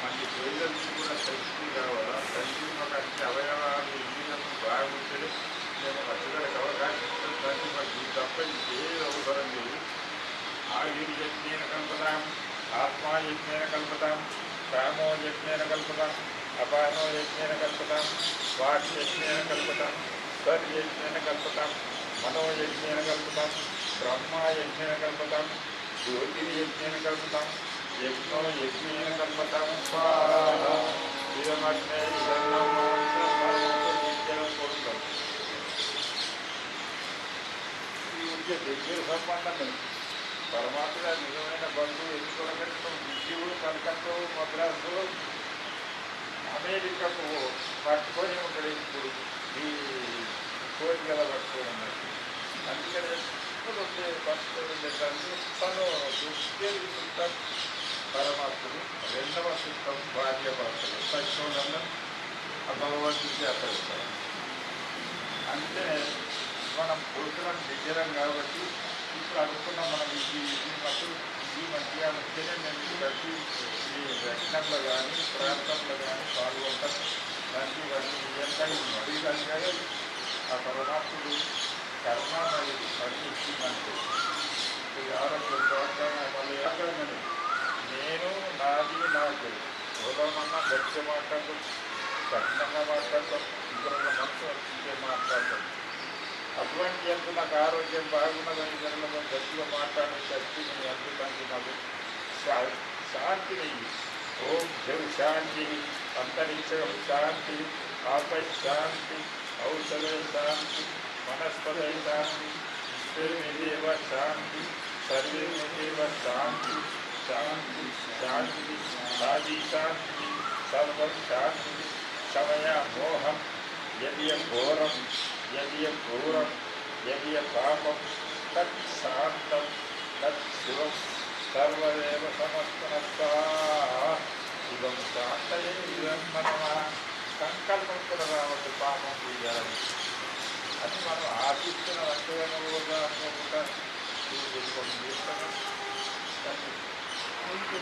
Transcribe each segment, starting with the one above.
మనకి ప్రజలకి కూడా శక్తి కావాలా? శక్తి మాకు అవయవాలు ఇంజనీర్లు బాగుంటే మేము కష్టపడక అవకాశం ఉంటుంది దాన్ని తప్ప ఇంకే అవసరం లేదు. ఆయుర్ యజ్ఞేన కల్పదాం ఆత్మా యజ్ఞేన కల్పదాం కామో యజ్ఞేన కల్పదాం అపానో యజ్ఞేన కల్పదాం వాక్ యజ్ఞేన కల్పదాం సర్ యజ్ఞేన కల్పదాం మనో యజ్ఞేన కల్పదాం బ్రహ్మ యజ్ఞేన కల్పదాం జ్యోతిర్యజ్ఞేన కల్పదాం యజ్ఞో యజ్ఞేన కల్పదాం స్వాహా ఇదమగ్నే ఇదన్నమాంసం ఈ ఉంటే దగ్గర సంబంధం పరమాత్మ నిజమైన బంధువు ఎన్నుకోవడం విద్యుడు కలకత్తా మద్రాసు అమెరికాకు పట్టుకొని ఉంటాడు ఇప్పుడు ఈ కోరికల పట్టుకొని ఉన్నట్టు అందుకని ఎప్పుడు ఉండే పట్టుకొని తను దృష్టి పరమాత్ముడు రెండవ సూత్రం భార్య భర్తలు సత్యోనందం ఆ భగవంతుడికి అక్కడ అంటే మనం పురుషులను దగ్గరం కాబట్టి ఇప్పుడు అనుకున్న మనం ఈ ఈ మధ్య ఈ మధ్య మధ్యనే నేను ప్రతి ఈ దక్షిణంలో కానీ ప్రాంతంలో కానీ పాల్గొంటాం. దానికి ఇవన్నీ ఎంత మరీ కలిగాయో ఆ పరమాత్ముడు కర్మ పని పరిశుద్ధి ఈ ఆరోగ్యం ప్రోత్సాహం మళ్ళీ ఆగ్రహమని నేను నాది నాకు హృదయమన్నా గట్టి మాట్లాడతాం కఠినంగా మాట్లాడతాం ఇతరుల మనసు వచ్చిందే మాట్లాడతాం అటువంటి ఎంత నాకు ఆరోగ్యం బాగున్నదని జనంలో గట్టిగా మాట్లాడే శక్తి నేను అందుకంటే నాకు శా- శాంతిని ఓం దేవ్ శాంతి. అంతరిక్షం శాంతి. ఆపై శాంతి. ఔషధ శాంతి. వనస్పత శాంతి. విశ్వమేవ శాంతి. సర్వేమేవ శాంతి. శాంతి శాంతి సాది శాంతి సర్వం శాంతి సమయ మోహం యదియ ఘోరం యదియ క్రూరం యదియ పాపం తత్ శాంతం తత్ శివం సర్వదేవ సమస్తనస్తా ఇదం శాంతయే ఇదం మనమ సంకల్పం కూడా రావద్దు పాపం చేయాలని అది మనం ఆశిస్తున్న రక్తగా అనుకోకుండా తెలుసుకొని Thank you.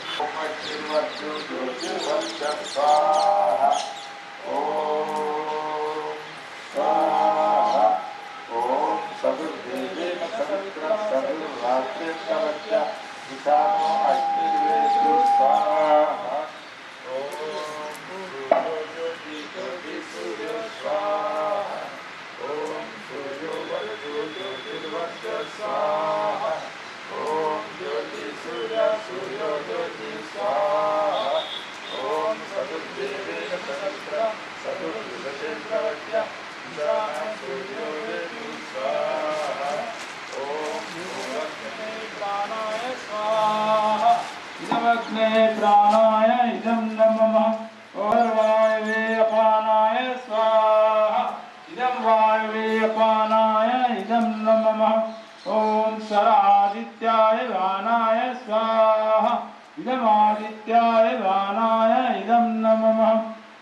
इदमादित्याय वानाय इदं नमः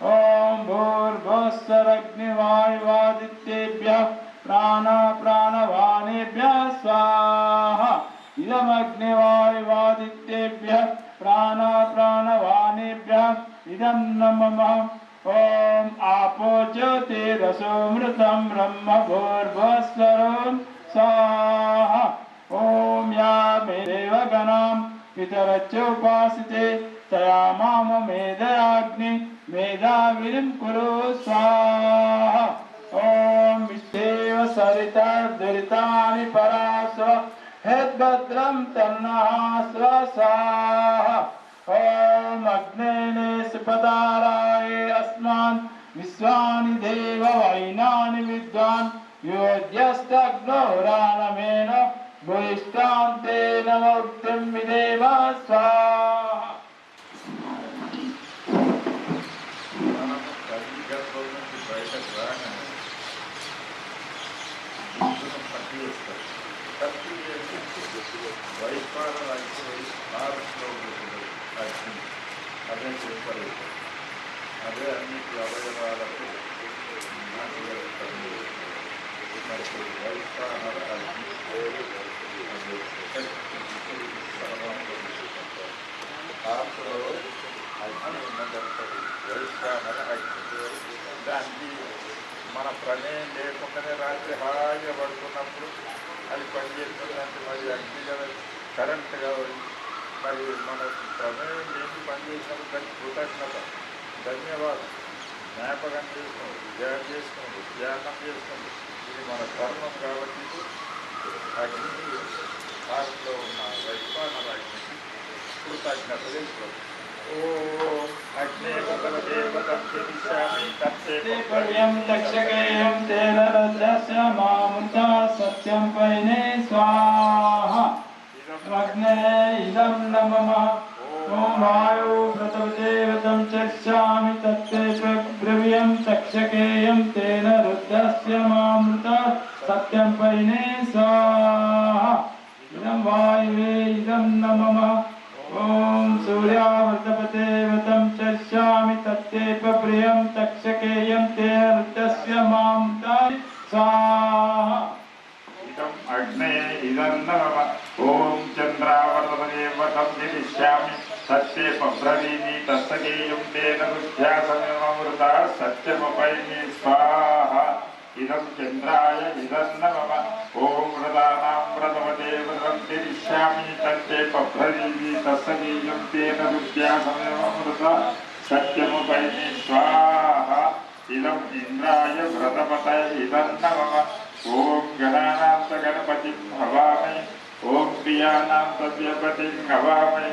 ॐ भूर्भुवस्सरग्निवायुवादित्येभ्यः प्राणा प्राणवानेभ्यः स्वाहा इदमग्निवायुवादित्येभ्यः प्राणा प्राणवानेभ्यः इदं नमः ॐ आपो ज्योतिरसोमृतं ब्रह्म भूर्भुवस्वरं स्वाहा ॐ या मे देवगणां पितरच्च उपासिते तया माम मेदयाग्नि मेधाविरिं कुरु स्वाहा ॐ विश्वेव सरिता दुरितानि परास्व हृद्भद्रं तन्नः स्वाहा ॐ अग्नेने सुपदाराय अस्मान् विश्वानि देव वैनानि विद्वान् योध्यस्तग्नोराणमेन भूयिष्ठान्तेन मौक्तिं विदेव स्वाहा దానికి మన ప్రమేయం లేకుండానే రాత్రి హాయిగా పడుకున్నప్పుడు అది పనిచేస్తుందంటే మరి అగ్ని కదా కరెంట్ కావాలి మరి మన ప్రమేయం లేని పనిచేసినప్పుడు దానికి కృతజ్ఞత ధన్యవాదం జ్ఞాపకం చేసుకోండి ధ్యానం చేసుకోండి ధ్యానం చేసుకోండి ستم پین دے دن چاہیے तक्षकेयं तेन रुद्रस्य मामृत सत्यं परिणे स्वाहा। इदं वायुवे इदं न मम। ॐ सूर्यावृतपते व्रतं चर्ष्यामि तत्येप प्रियं तक्षकेयं तेन वृद्धस्य मामृताय स्वाहा। इदम् अग्ने इदं न मम। ॐ चन्द्रावर्तपदे व्रतं लिखिष्यामि సత్యే పబ్రవీమి తస్సగేయం తేన బుద్ధ్యాసమృత సత్యమపైమి స్వాహ ఇదం చంద్రాయ ఇదం నమ ఓం వ్రతానాం వ్రతమదేవతం నిలిష్యామి సత్యే పబ్రవీమి తస్సగేయం తేన బుద్ధ్యాసమృత సత్యమపైమి స్వాహ ఇదం ఇంద్రాయ వ్రతపతయ ఇదం నమ ఓం గణానాంత గణపతి హవామి ఓం ప్రియానాం తవ్యపతిం నవామి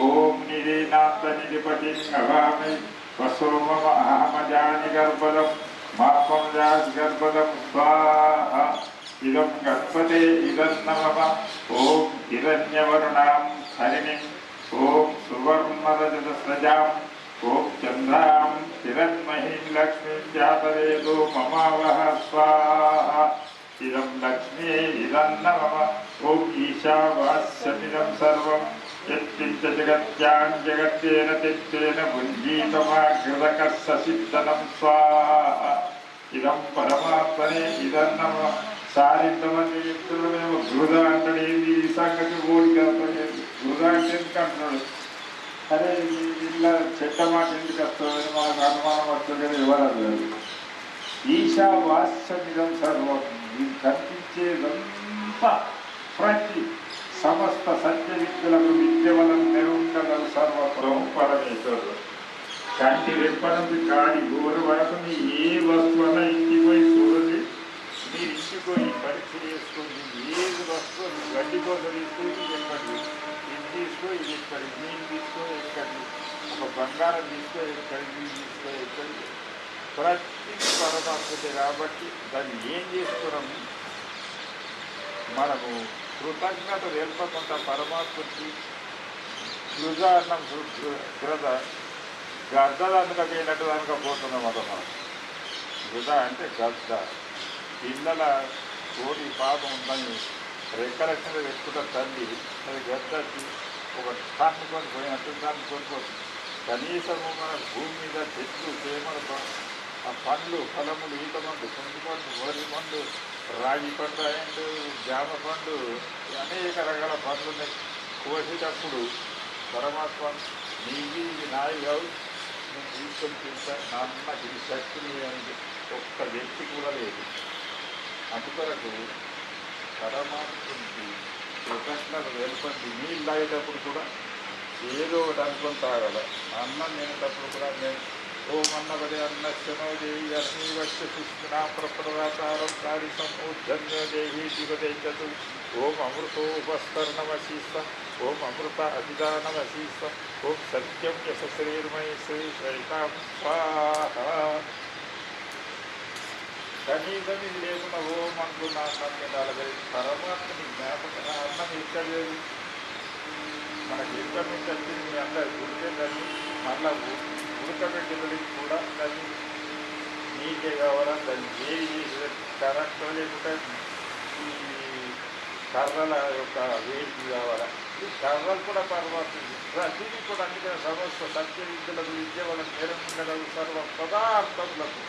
ఓం నిరీనాంత నిధిపతిం నవామి వసోమ అహమజాని గర్భదం మాపం జాస్ గర్భదం స్వాహ ఇదం గణపతే ఇదం నమ. ఓం హిరణ్యవరుణాం హరిణిం ఓం సువర్ణరజత స్రజాం ఓం చంద్రాం హిరణ్మహీం లక్ష్మీం జాతవేదో మమావహ స్వాహ ఇదం లక్ష్మీ ఇదం నమ ఓం ఈశావాస్యమిదం సర్వం యత్కించ జగత్యాం జగత్తేన తిత్తేన భుంజీతమాగృతకస్సిద్ధనం స్వాహ ఇదం పరమాత్మనే ఇదం నమ సారింతమంది వ్యక్తులమేమో గృహ అంటాడు ఏంది ఈ సంగతి ఓడికి అర్థమయ్యేది గృహ అంటే ఎందుకు అంటున్నాడు అరే ఇలా చెడ్డ మాట ఎందుకు వస్తుందని మాకు అనుమానం వస్తుంది కదా ఎవరు అడగరు ఈశా సర్వం ఇది కనిపించేదంతా ప్రతి సమస్త సత్య విద్యలకు విద్య వలన నిరుండగలు సర్వప్రభు పరమేశ్వరుడు కంటి రెప్పనందు కాడి గోరు వరకు మీ ఏ వస్తువున ఇంటికి పోయి చూడండి. మీరు ఇంటికి పోయి పరీక్ష చేసుకోండి. ఏది వస్తువు గడ్డి కోసం తీసుకో ఇది ఇది తీసుకో ఇది ఎక్కడి. నేను తీసుకో ఎక్కడి. ఒక బంగారం తీసుకో ఎక్కడి. తీసుకో ఎక్కడి. ప్రతి పరమాత్మతే కాబట్టి దాన్ని ఏం చేస్తున్నాము మనము కృతజ్ఞత తెలుపకుండా పరమాత్మకి గృజాన్నం కృత గద్ద అందుకపోయినట్టు అనుకపోతున్నాం అన్నమాట కృత అంటే గద్ద పిల్లల కోడి పాపం ఉందని రెక్కల పెట్టుకుంటే తల్లి అది గద్దకి ఒక తన్నుకొని పోయినట్టు దాన్ని కొనుక్కోవచ్చు కనీసము మన భూమి మీద చెట్లు చేమల పండ్లు ఫలములు ఈత పండు కుంటి పండు వరి పండు రాగి పండు అండ్ జామ పండు అనేక రకాల పండ్లు ఉన్నాయి. కోసేటప్పుడు పరమాత్మ నీవి ఇవి నాయి కావు. నేను తీసుకొని నా నాన్న ఇది శక్తిని అని ఒక్క వ్యక్తి కూడా లేదు. అందుకొరకు పరమాత్మకి కృతజ్ఞత వెలుపండి. నీళ్ళు తాగేటప్పుడు కూడా ఏదో ఒకటి అనుకుని తాగల. అన్నం తినేటప్పుడు కూడా నేను ఓం అన్నపడి అన్నశనో దేవి అగ్ని వచ్చ పుష్పినా ప్రప్రదాతారం కారి సమూర్ధన్యో దేవి దివదైతు ఓం అమృతోపస్తరణమశీస్త ఓం అమృత అభిదానమశీస్త ఓం సత్యం యశశ్రీర్మయ శ్రీ శ్రైతాం స్వాహ కనీసం ఇది లేకుండా ఓం అనుకున్న అన్నం నలభై పరమాత్మని జ్ఞాపకం అన్నం ఇక్కడ లేదు మనకి ఎక్కడి నుంచి వచ్చింది మీ అందరు గుడికే తల్లి మళ్ళా ఉడకబెట్టినది కూడా దాన్ని నీకే కావాలా దాన్ని ఏది చేసి కరెక్ట్ లేకుంటే ఈ కర్రల యొక్క వేడికి కావాలా ఈ కర్రలు కూడా పర్వాలేదు ప్రతిదీ కూడా అందుకే సమస్త సత్య విద్యలకు విద్య వలన నిరంతరం సర్వ పదార్థములకు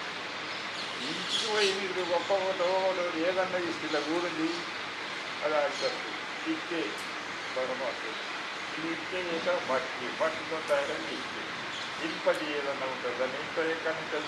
ఇంటికి పోయి మీరు గొప్ప ఒకటో ఏదన్నా ఇస్తే కూడింది అది అంటారు ఇచ్చే పరమాత్మ ఇది ఇచ్చే చేసా మట్టి మట్టితో తయారైన ఇచ్చే ඉල්පඩියල නමුදල මේක එකනික